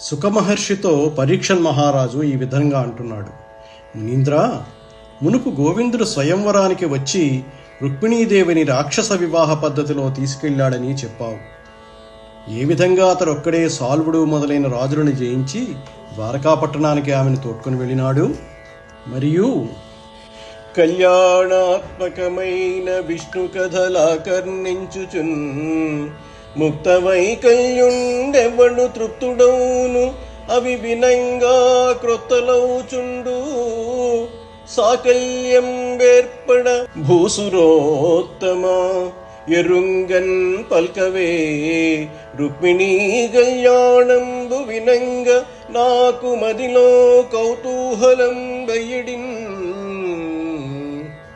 సుఖమహర్షితో పరీక్షన్ మహారాజు ఈ విధంగా అంటున్నాడు. మునీంద్ర మునుపు గోవిందుడు స్వయంవరానికి వచ్చి రుక్మిణీదేవిని రాక్షస వివాహ పద్ధతిలో తీసుకెళ్ళాడని చెప్పావు. ఏ విధంగా అతడు ఒక్కడే సాల్వుడు మొదలైన రాజులను జయించి ద్వారకాపట్టణానికి ఆమెను తోడ్కొని వెళ్ళినాడు? మరియు కళ్యాణాత్మకమైన విష్ణు కథలా కర్ణించుచున్ కళ్యుండెవ్వడు తృప్తుడౌను? అవి వినంగా క్రొత్తలవుచుండు సాకల్యం వేర్పడ భూసురోత్తమ? ఎరుంగన్ పల్కవే రుక్మిణీ కళ్యాణంబు వినంగ నాకు మదిలో కౌతూహలం వెయ్యడిన్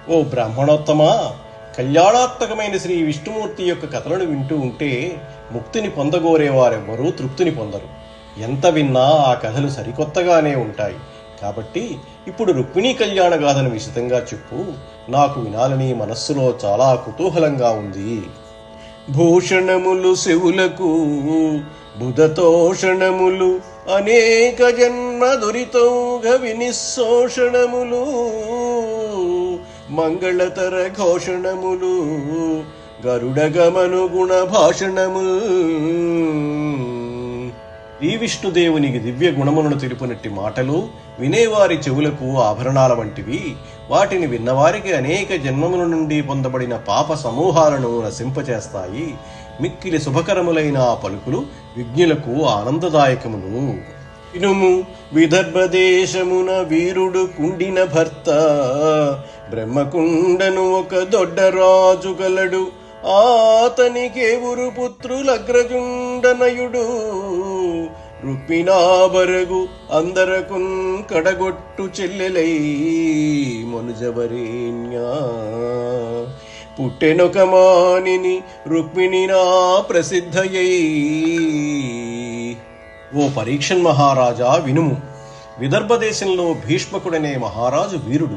ఓ బ్రాహ్మణోత్తమా? కళ్యాణాత్మకమైన శ్రీ విష్ణుమూర్తి యొక్క కథలను వింటూ ఉంటే ముక్తిని పొందగోరేవారెవ్వరూ తృప్తిని పొందరు. ఎంత విన్నా ఆ కథలు సరికొత్తగానే ఉంటాయి. కాబట్టి ఇప్పుడు రుక్మిణీ కళ్యాణ గాథను విశదంగా చెప్పు. నాకు వినాలని మనస్సులో చాలా కుతూహలంగా ఉంది. భూషణములు శివులకు బుధతోషణములు అనేక జన్మ దురితౌఘ వినిశోషణములు. మంగళతర ఘోషణములు గరుడగమను గుణ భాషణములు ఈ విష్ణుదేవునికి దివ్య గుణములను తెలుపునట్టి మాటలు వినేవారి చెవులకు ఆభరణాల వంటివి. వాటిని విన్నవారికి అనేక జన్మముల నుండి పొందబడిన పాప సమూహాలను నశింపచేస్తాయి మిక్కిలి శుభకరములైన ఆ పలుకులు విజ్ఞులకు ఆనందదాయకమును. ఇనుము విదర్భదేశమున వీరుడు కుండిన భర్త. బ్రహ్మకుండను ఒక దొడ్డ రాజు గలడు. ఆతనికేవురు పుత్రులగ్రజుండనయుడు రుక్మిణాబరగు అందరకున్ కడగొట్టు చెల్లెలై మనుజవరేణ్యా. పుట్టెనొక మానిని రుక్మిణి నా ప్రసిద్ధయై. ఓ పరీక్షన్ మహారాజా వినుము. విదర్భ దేశంలో భీష్మకుడనే మహారాజు వీరుడు.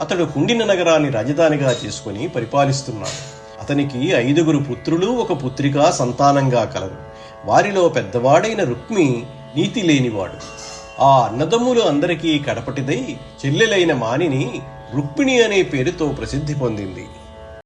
అతడు కుండిన నగరాన్ని రాజధానిగా చేసుకుని పరిపాలిస్తున్నాడు. అతనికి ఐదుగురు పుత్రులు ఒక పుత్రిక సంతానంగా కలరు. వారిలో పెద్దవాడైన రుక్మి నీతి లేనివాడు. ఆ అన్నదమ్ములు అందరికీ కడపటిదై చెల్లెలైన మానిని రుక్మిణి అనే పేరుతో ప్రసిద్ధి పొందింది.